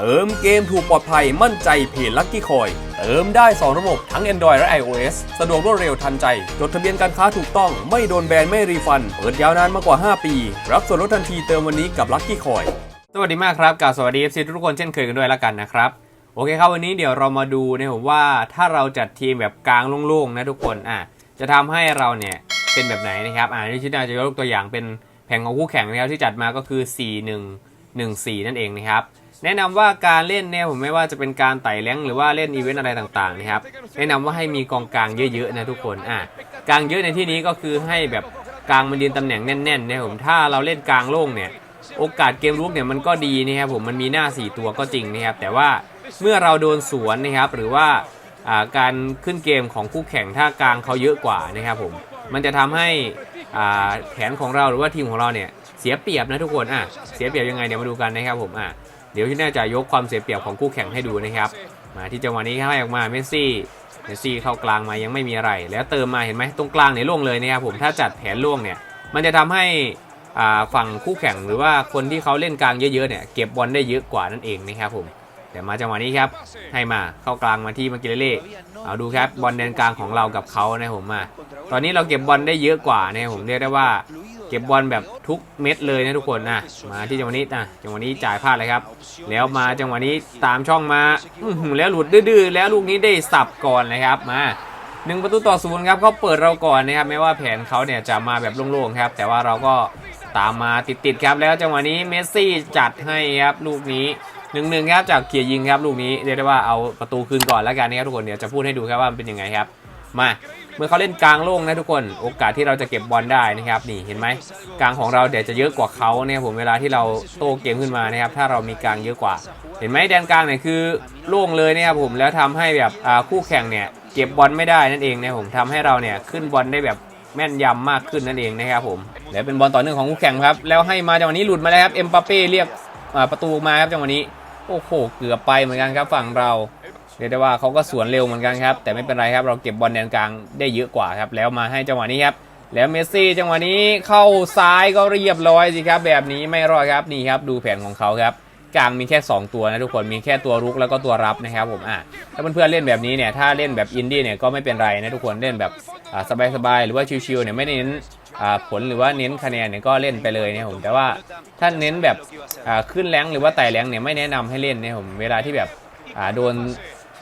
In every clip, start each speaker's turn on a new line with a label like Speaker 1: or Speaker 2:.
Speaker 1: เติมเกมถูกปลอดภัยมั่นใจเพจลั c กี้คอย เติมได้ 2 ระบบทั้ง Android และ iOS สะดวกรวดเร็วทันใจ จดทะเบียนการค้าถูกต้องไม่โดนแบนไม่รีฟัน เปิดยาวนานมากกว่า 5 ปี รับส่วนลดทันทีเติมวันนี้กับลั c กี้คอย
Speaker 2: สวัสดีมากครับกับสวัสดี FC ทุกคนเช่นเคยกันด้วยแล้วกันนะครับโอเคครับวันนี้เดี๋ยวเรามาดูนะผมว่าถ้าเราจัดทีมแบบกลางโล่งๆนะทุกคนอะจะทำให้เราเนี่ยเป็นแบบไหนนะครับอ่าที่ชิดาจะยกตัวอย่างเป็นแผงของคู่แข่งนะครับที่จัดมาก็คือ 4 1 1 4 นั่นเองนะครับ แนะนำว่าการเล่นเนี่ยผมไม่ว่าจะเป็นการไต่แรงหรือว่าเล่นอีเวนต์อะไรต่างๆนะครับแนะนำว่าให้มีกองกลางเยอะๆนะทุกคนอะกลางเยอะในที่นี้ก็คือให้แบบกลางมันยืนตำแหน่งแน่นๆนะผมถ้าเราเล่นกลางโล่งเนี่ยโอกาสเกมรุกเนี่ยมันก็ดีนะครับผมมันมีหน้า 4 ตัวก็จริงนะครับแต่ว่าเมื่อเราโดนสวนนะครับหรือว่าการขึ้นเกมของคู่แข่งถ้ากลางเขาเยอะกว่านะครับผมมันจะทำให้แผนของเราหรือว่าทีมของเราเนี่ยเสียเปรียบนะทุกคนอะเสียเปรียบยังไงเดี๋ยวมาดูกันนะครับผมอะ เดี๋ยวที่น่าจะยกความเสียเปรียบของคู่แข่งให้ดูนะครับ มาที่จังหวะนี้ให้ออกมาเมสซี่เมสซี่เข้ากลางมายังไม่มีอะไร แล้วเติมมาเห็นไหมตรงกลางเนี่ยล่งเลยนะครับผมถ้าจัดแผนล่วงเนี่ยมันจะทำให้อ่าฝั่งคู่แข่งหรือว่าคนที่เขาเล่นกลางเยอะๆเนี่ยเก็บบอลได้เยอะกว่านั่นเองนะครับผมแต่มาจังหวะนี้ครับให้มาเข้ากลางมาที่มากิเลเล่เอาดูครับบอลแดนกลางของเรากับเขานะผมมา ตอนนี้เราเก็บบอลได้เยอะกว่านะผมเรียกได้ว่า เก็บบอลแบบทุกเม็ดเลยนะทุกคนนะมาที่จังหวะนี้นะจังหวะนี้จ่ายพลาดเลยครับ แล้วมาจังหวะนี้ตามช่องมาอือหือแล้วหลุดดื้อแล้วลูกนี้ได้สับก่อนเลยครับมาหนึ่งประตูต่อศูนย์ครับเขาเปิดเราก่อนนะครับแม้ว่าแผนเขาเนี่ยจะมาแบบโล่งๆครับ แต่ว่าเราก็ตามมาติดๆครับแล้วจังหวะนี้เมสซี่จัดให้ครับลูกนี้หนึ่งหนึ่งครับจากเกียร์ยิงครับลูกนี้เรียกได้ว่าเอาประตูคืนก่อนแล้วกันนะครับทุกคนเดี๋ยวจะพูดให้ดูครับว่ามันเป็นยังไงครับ มา เมื่อเขาเล่นกลางโล่งนะทุกคน โอกาสที่เราจะเก็บบอลได้นะครับนี่เห็นไหมกลางของเราเดี๋ยวจะเยอะกว่าเขาเนี่ยผมเวลาที่เราโต้เกมขึ้นมานะครับถ้าเรามีกลางเยอะกว่า เห็นไหมแดนกลางเนี่ยคือโล่งเลยนะครับผมแล้วทำให้แบบคู่แข่งเนี่ยเก็บบอลไม่ได้นั่นเองนะผมทำให้เราเนี่ยขึ้นบอลได้แบบแม่นยำมากขึ้นนั่นเองนะครับผมแล้วเป็นบอลต่อเนื่องของคู่แข่งครับแล้วให้มาจังหวะนี้หลุดมาแล้วครับเอ็มปาเป้เรียกประตูมาครับจังหวะนี้โอ้โหเกือบไปเหมือนกันครับฝั่งเรา เรียกได้ว่าเขาก็สวนเร็วเหมือนกันครับ แต่ไม่เป็นไรครับเราเก็บบอลแดนกลางได้เยอะกว่าครับ แล้วมาให้จังหวะนี้ครับ แล้วเมสซี่จังหวะนี้เข้าซ้ายก็เรียบร้อยสิครับ แบบนี้ไม่รอดครับนี่ครับดูแผนของเขาครับกลางมีแค่ 2 ตัวนะทุกคนมีแค่ตัวรุกแล้วก็ตัวรับนะครับผมอะถ้าเพื่อนๆเล่นแบบนี้เนี่ยถ้าเล่นแบบอินดี้เนี่ยก็ไม่เป็นไรนะทุกคนเล่นแบบสบายๆหรือว่าชิวๆเนี่ยไม่เน้นผลหรือว่าเน้นคะแนนเนี่ยก็เล่นไปเลยเนะครับผมแต่ว่าถ้าเน้นแบบขึ้นแรงหรือว่าไต่แรงเนี่ยไม่แนะนำให้เล่นเนะครับผมเวลาที่แบบโดน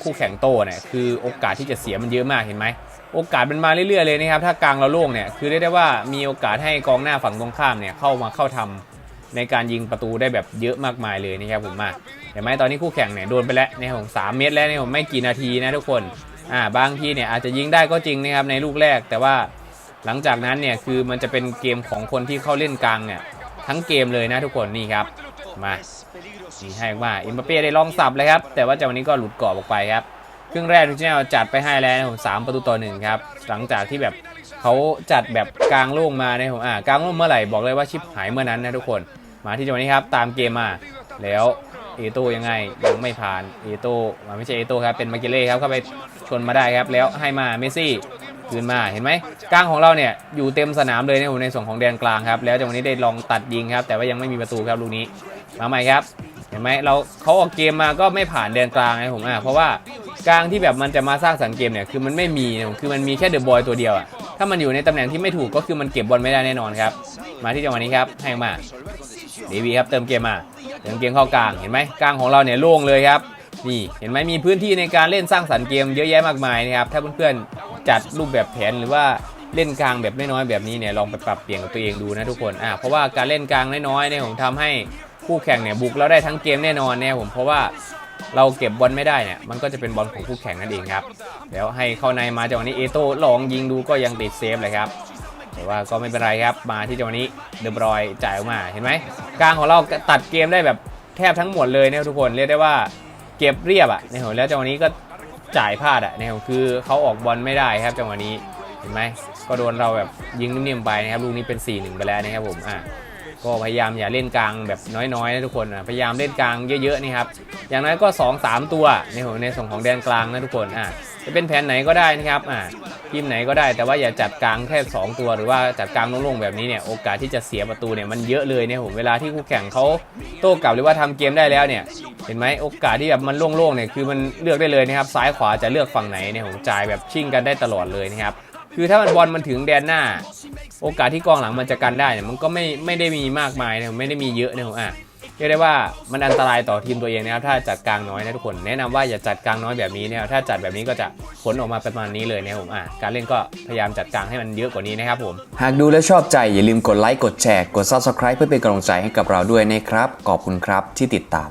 Speaker 2: คู่แข่งโต้เนี่ยคือโอกาสที่จะเสียมันเยอะมากเห็นไหมโอกาสมันมาเรื่อยๆเลยนะครับถ้ากลางเราโล่งเนี่ยคือเรียกได้ว่ามีโอกาสให้กองหน้าฝั่งตรงข้ามเนี่ยเข้ามาเข้าทำในการยิงประตูได้แบบเยอะมากมายเลยนะครับผมมาเห็นไหมตอนนี้คู่แข่งเนี่ยโดนไปแล้วในของสามเมตรแล้วเนี่ยผมไม่กี่นาทีนะทุกคนอ่าบางทีเนี่ยอาจจะยิงได้ก็จริงนะครับในลูกแรก แต่ว่าหลังจากนั้นเนี่ยคือมันจะเป็นเกมของคนที่เข้าเล่นกลางเนี่ยทั้งเกมเลยนะทุกคนนี่ครับ มานี่ให้ว่าอิมบัปเป้ได้ลองสับเลยครับ แต่ว่าจังหวะนี้ก็หลุดกรอบออกไปครับครึ่งแรกทุกชแนลจัดไปให้แล้วนะผมสามประตูต่อหนึ่งครับ หลังจากที่แบบเขาจัดแบบกลางโล่งมานะผมอ่ากลางโล่งเมื่อไหร่บอกเลยว่าชิปหายเมื่อนั้นนะทุกคน มาที่จังหวะนี้ครับ ตามเกมมา แล้วเอโต้ยังไงยังไม่ผ่านเอโต้มาไม่ใช่เอโต้ครับเป็นมาเกเล่ครับเข้าไปชนมาได้ครับ แล้วให้มาเมสซี่คืนมาเห็นไหมกลางของเราเนี่ยอยู่เต็มสนามเลยนะผมในส่วนของแดนกลางครับแล้วจังหวะนี้ได้ลองตัดยิงครับ แต่ว่ายังไม่มีประตูครับลูกนี้ มาใหม่ครับ เห็นไหมเราเขาออกเกมมาก็ไม่ผ่านแดนกลางนะผมอะเพราะว่ากลางที่แบบมันจะมาสร้างสรรค์เกมเนี่ยคือมันไม่มีคือมันมีแค่เดอะบอยตัวเดียวอะถ้ามันอยู่ในตำแหน่งที่ไม่ถูกก็คือมันเก็บบอลไม่ได้แน่นอนครับ มาที่จังหวะนี้ครับให้มาดีวีครับเติมเกมมาเติมเกมเข้ากลางเห็นไหมกลางของเราเนี่ยโล่งเลยครับนี่เห็นไหมมีพื้นที่ในการเล่นสร้างสรรค์เกมเยอะแยะมากมายนะครับถ้าเพื่อนๆจัดรูปแบบแผนหรือว่าเล่นกลางแบบน้อยๆแบบนี้เนี่ยลองไปปรับเปลี่ยนกับตัวเองดูนะทุกคนอะเพราะว่าการเล่นกลางน้อยๆเนี่ยผมทำให้ คู่แข่งเนี่ยบุกเราได้ทั้งเกมแน่นอนเนี่ยผมเพราะว่าเราเก็บบอลไม่ได้เนี่ยมันก็จะเป็นบอลของคู่แข่งนั่นเองครับแล้วให้เข้าในมาจังหวะนี้เอโต้ลองยิงดูก็ยังติดเซฟเลยครับแต่ว่าก็ไม่เป็นไรครับมาที่จังหวะนี้เดบรอยจ่ายออกมาเห็นไหมกลางของเราตัดเกมได้แบบแทบทั้งหมดเลยเนี่ยทุกคนเรียกได้ว่าเก็บเรียบอะในหัวแล้วจังหวะนี้ก็จ่ายพลาดอะในหัวคือเขาออกบอลไม่ได้ครับจังหวะนี้เห็นไหมก็โดนเราแบบยิงนิ่มๆไปนะครับลูกนี้เป็น 4-1 ไปแล้วนะครับผมอะ ก็พยายามอย่าเล่นกลางแบบน้อยๆนะทุกคนอะพยายามเล่นกลางเยอะๆนี่ครับอย่างน้อยก็ 2 3 ตัวในของในส่วนของแดนกลางนะทุกคนอะจะเป็นแผนไหนก็ได้นะครับอะทีมไหนก็ได้แต่ว่าอย่าจัดกลางแค่ 2 ตัว หรือว่าจัดกลางโล่งๆแบบนี้เนี่ยโอกาสที่จะเสียประตูเนี่ยมันเยอะเลยเนี่ยผมเวลาที่คู่แข่งเขาโต้กลับหรือว่าทำเกมได้แล้วเนี่ยเห็นไหมโอกาสที่แบบมันโล่งๆเนี่ยคือมันเลือกได้เลยนะครับซ้ายขวาจะเลือกฝั่งไหนเนี่ยผมจ่ายแบบชิ่งกันได้ตลอดเลยนะครับ คือถ้ามันบอลมันถึงแดนหน้า โอกาสที่กองหลังมันจะกันได้เนี่ยมันก็ไม่ไม่ได้มีมากมายนะไม่ได้มีเยอะนะผมอะเรียกได้ว่ามันอันตรายต่อทีมตัวเองนะครับถ้าจัดกลางน้อยนะทุกคนแนะนำว่าอย่าจัดกลางน้อยแบบนี้นะครับถ้าจัดแบบนี้ก็จะผลออกมาประมาณนี้เลยนะผมอะการเล่นก็พยายามจัดกลางให้มันเยอะกว่านี้นะครับผม
Speaker 3: หากดูแล้วชอบใจอย่าลืมกดไลค์กดแชร์กด Subscribe เพื่อเป็นกำลังใจให้กับเราด้วยนะครับขอบคุณครับที่ติดตาม